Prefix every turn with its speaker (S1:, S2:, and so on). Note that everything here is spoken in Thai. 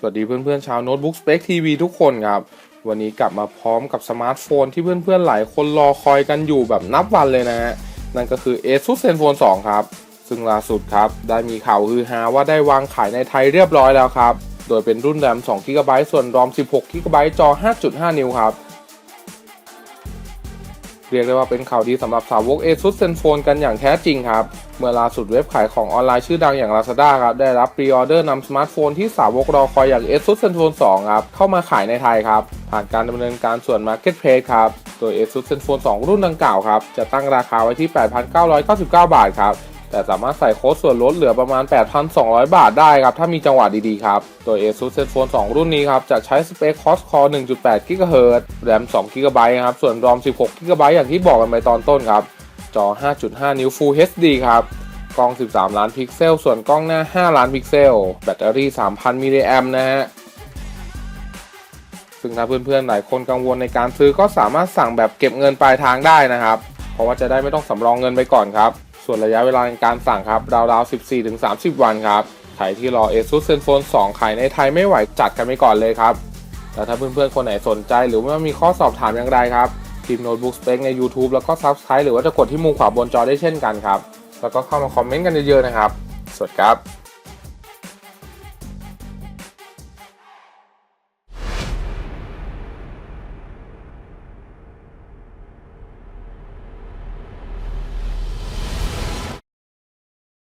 S1: สวัสดีเพื่อนๆชาวโน้ตบุ๊กสเปคทีวีทุกคนครับ วันนี้กลับมาพร้อมกับสมาร์ทโฟนที่เพื่อนๆหลายคนรอคอยกันอยู่แบบนับวันเลยนะฮะ นั่นก็คือ ASUS ZenFone 2 ครับ ซึ่งล่าสุดครับ ได้มีข่าวฮือฮาว่าได้วางขายในไทยเรียบร้อยแล้วครับ โดยเป็นรุ่นแรม2 g b ส่วนรอม16 g b จอ 5.5 นิ้วครับ เรียกได้ว่าเป็นข่าวดีสำหรับสาวก ASUS ZenFone กันอย่างแท้จริงครับ เมื่อล่าสุดเว็บขายของออนไลน์ชื่อดังอย่าง Lazada ครับ ได้รับพรีออเดอร์นำสมาร์ทโฟนที่สาวกรอคอยอย่าง ASUS ZenFone 2 ครับ เข้ามาขายในไทยครับ ผ่านการดำเนินการส่วน Marketplace ครับ โดย ASUS ZenFone 2 รุ่นดังกล่าวครับ จะตั้งราคาไว้ที่ 8,999 บาทครับ แต่สามารถใส่โค้ดส่วนลดเหลือประมาณ 8,200 บาทได้ครับ ถ้ามีจังหวะดีๆครับ โดย ASUS ZenFone 2 รุ่นนี้ครับ จะใช้สเปค Quad-Core 1.8 GHz แรม2 GB ครับ ส่วน ROM 16 GB อย่างที่บอกกันไปตอนต้นครับ จอ 5.5 นิ้ว Full HD ครับ กล้อง 13 ล้านพิกเซล ส่วนกล้องหน้า 5 ล้านพิกเซล แบตเตอรี่ 3,000 มิลลิแอมนะฮะซึ่งถ้าเพื่อนๆหลายคนกังวลในการซื้อก็สามารถสั่งแบบเก็บเงินปลายทางได้นะครับ เพราะว่าจะได้ไม่ต้องสำรองเงินไปก่อนครับ ส่วนระยะเวลาในการสั่งครับ ราวๆ 14-30 วันครับ ใครที่รอ ASUS ZenFone 2 ขายในไทยไม่ไหวจัดกันไปก่อนเลยครับ แล้วถ้าเพื่อนๆ คนไหนสนใจหรือว่ามีข้อสอบถามอย่างไรครับพิมพ์โน้ตบุ๊กสเปคใน YouTube แล้วก็ Subscribe หรือว่าจะกดที่มุมขวาบนจอได้เช่นกันครับ แล้วก็เข้ามาคอมเมนต์กันเยอะๆนะครับ สวัสดีครับ